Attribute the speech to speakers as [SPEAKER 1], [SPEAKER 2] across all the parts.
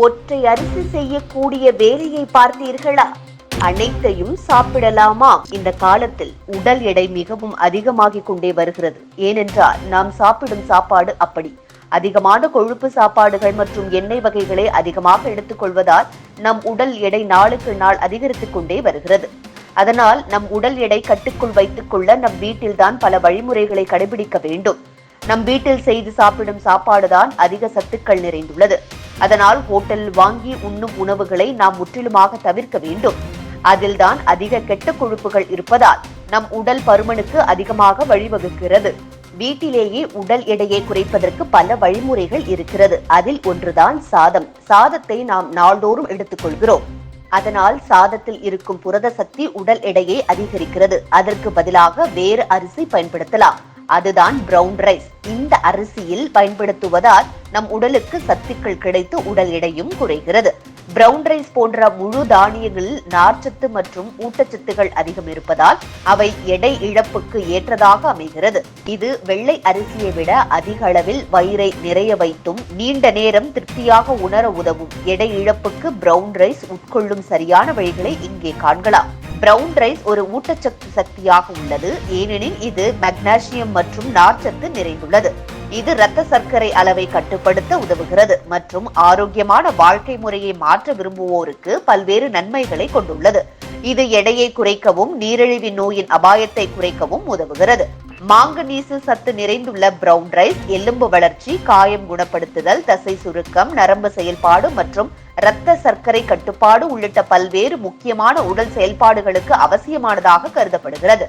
[SPEAKER 1] ஒற்றை அரிசி செய்யக்கூடிய வேலையை பார்த்தீர்களா? அனைத்தையும் சாப்பிடலாமா? இந்த காலத்தில் உடல் எடை மிகவும் அதிகமாகிக் கொண்டே வருகிறது. ஏனென்றால் நாம் சாப்பிடும் சாப்பாடு அப்படி. அதிகமான கொழுப்பு சாப்பாடுகள் மற்றும் எண்ணெய் வகைகளை அதிகமாக எடுத்துக்கொள்வதால் நம் உடல் எடை நாளுக்கு நாள் அதிகரித்துக் கொண்டே வருகிறது. அதனால் நம் உடல் எடை கட்டுக்குள் வைத்துக் கொள்ள நம் வீட்டில்தான் பல வழிமுறைகளை கடைபிடிக்க வேண்டும். நம் வீட்டில் செய்து சாப்பிடும் சாப்பாடுதான் அதிக சத்துக்கள் நிறைந்துள்ளது. அதனால் ஹோட்டலில் வாங்கி உண்ணும் உணவுகளை நாம் முற்றிலுமாக தவிர்க்க வேண்டும். அதில்தான் அதிக கெட்ட கொழுப்புகள் இருப்பதால் நம் உடல் பருமனுக்கு அதிகமாக வழிவகுக்கிறது. வீட்டிலேயே உடல் எடையை குறைப்பதற்கு பல வழிமுறைகள் இருக்கிறது. அதில் ஒன்றுதான் சாதம். சாதத்தை நாம் நாள்தோறும் எடுத்துக்கொள்கிறோம். அதனால் சாதத்தில் இருக்கும் புரத சக்தி உடல் எடையை அதிகரிக்கிறது. அதற்கு பதிலாக வேறு அரிசி பயன்படுத்தலாம். அதுதான் பிரவுன் ரைஸ் இந்த அரிசியில் பயன்படுத்துவதால் நம் உடலுக்கு சத்துக்கள் கிடைத்து உடல் எடையும் குறைகிறது. பிரவுன் ரைஸ் போன்ற முழு தானியங்களில் நார்ச்சத்து மற்றும் ஊட்டச்சத்துகள் அதிகம் இருப்பதால் அவை எடை இழப்புக்கு ஏற்றதாக அமைகிறது. இது வெள்ளை அரிசியை விட அதிக அளவில் வயிறை நிறைய வைத்தும் நீண்ட நேரம் திருப்தியாக உணர உதவும். எடை இழப்புக்கு பிரவுன் ரைஸ் உட்கொள்ளும் சரியான வழிகளை இங்கே காண்கலாம். பிரவுன் ரைஸ் ஒரு ஊட்டச்சத்து சக்தியாக உள்ளது. ஏனெனில் இது மெக்னீசியம் மற்றும் நார்ச்சத்து நிறைந்துள்ளது. இது இரத்த சர்க்கரை அளவை கட்டுப்படுத்த உதவுகிறது மற்றும் ஆரோக்கியமான வாழ்க்கை முறையை மாற்ற விரும்புவோருக்கு பல்வேறு நன்மைகளை கொண்டுள்ளது. இது எடையை குறைக்கவும் நீரிழிவு நோயின் அபாயத்தை குறைக்கவும் உதவுகிறது. மாங்கனீசு சத்து நிறைந்துள்ள பிரவுன் ரைஸ் எலும்பு வளர்ச்சி காயம் குணப்படுத்துதல் தசை சுருக்கம் நரம்பு செயல்பாடு மற்றும் இரத்த சர்க்கரை கட்டுப்பாடு உள்ளிட்ட பல்வேறு முக்கியமான உடல் செயல்பாடுகளுக்கு அவசியமானதாக கருதப்படுகிறது.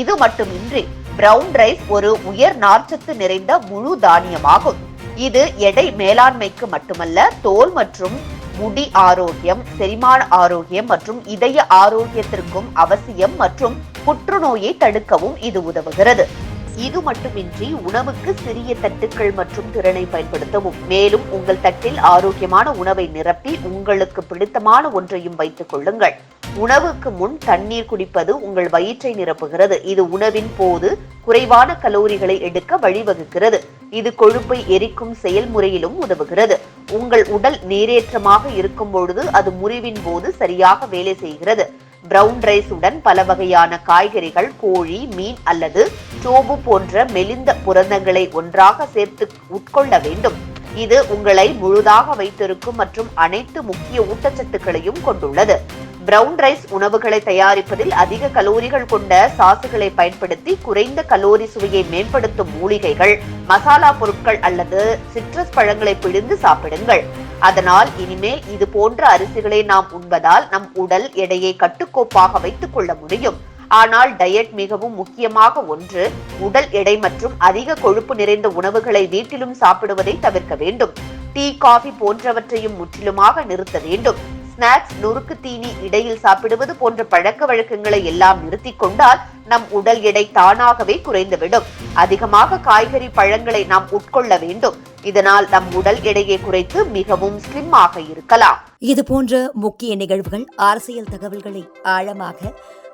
[SPEAKER 1] இது மட்டுமின்றி பிரவுன் ரைஸ் ஒரு உயர் நார்ச்சத்து நிறைந்த முழு தானியமாகும். இது எடை மேலாண்மைக்கு மட்டுமல்ல தோல் மற்றும் முடி ஆரோக்கியம் செரிமான ஆரோக்கியம் மற்றும் இதய ஆரோக்கியத்திற்கும் அவசியம் மற்றும் புற்றுநோயை தடுக்கவும் இது உதவுகிறது. இது மட்டுமின்றி உணவுக்கு சிறிய தட்டுக்கள் மற்றும் திறனை பயன்படுத்தவும். மேலும் உங்கள் தட்டில் ஆரோக்கியமான உணவை நிரப்பி உங்களுக்கு பிடித்தமான ஒன்றையும் வைத்துக் கொள்ளுங்கள். உணவுக்கு முன் தண்ணீர் குடிப்பது உங்கள் வயிற்றை நிரப்புகிறது. இது உணவின் போது குறைவான கலோரிகளை எடுக்க வழிவகுக்கிறது. இது கொழுப்பை எரிக்கும் செயல்முறையிலும் உதவுகிறது. உங்கள் உடல் நீரேற்றமாக இருக்கும் பொழுது அது முறிவின் போது சரியாக வேலை செய்கிறது. பிரவுன் ரைஸ் உடன் பல வகையான காய்கறிகள் கோழி மீன் அல்லது டோபு போன்ற மெலிந்த புரதங்களை ஒன்றாக சேர்த்து உட்கொள்ள வேண்டும். இது உங்களை முழுதாக வைத்திருக்கும் மற்றும் அனைத்து முக்கிய ஊட்டச்சத்துக்களையும் கொண்டுள்ளது. பிரவுன் ரைஸ் உணவுகளை தயாரிப்பதில் அதிக கலோரிகள் கொண்ட சாசுகளை பயன்படுத்தி குறைந்த கலோரி சுவையை மேம்படுத்தும் மூலிகைகள் மசாலா பொருட்கள் அல்லது சிட்ரஸ் பழங்களை பிழிந்து சாப்பிடுங்கள். அதனால் இனிமேல் இது போன்ற அரிசிகளை நாம் உண்பதால் நம் உடல் எடையை கட்டுக்கோப்பாக வைத்துக் கொள்ள முடியும். ஆனால் டயட் மிகவும் முக்கியமாக ஒன்று உடல் எடை மற்றும் அதிக கொழுப்பு நிறைந்த உணவுகளை வீட்டிலும் சாப்பிடுவதை தவிர்க்க வேண்டும். டீ காஃபி போன்றவற்றையும் முற்றிலுமாக நிறுத்த வேண்டும். ஸ்நாக்ஸ் நொறுக்கு தீனி இடையில் சாப்பிடுவது போன்ற பழக்க வழக்கங்களை எல்லாம் நிறுத்திக் கொண்டால் நம் உடல் எடை தானாகவே குறைந்துவிடும். அதிகமாக காய்கறி பழங்களை நாம் உட்கொள்ள வேண்டும். இதனால் நம் உடல் எடையை குறைத்து மிகவும் ஸ்லிம் ஆக இருக்கலாம்.
[SPEAKER 2] இது போன்ற முக்கிய நிகழ்வுகள் அரசியல் தகவல்களை ஆழமாக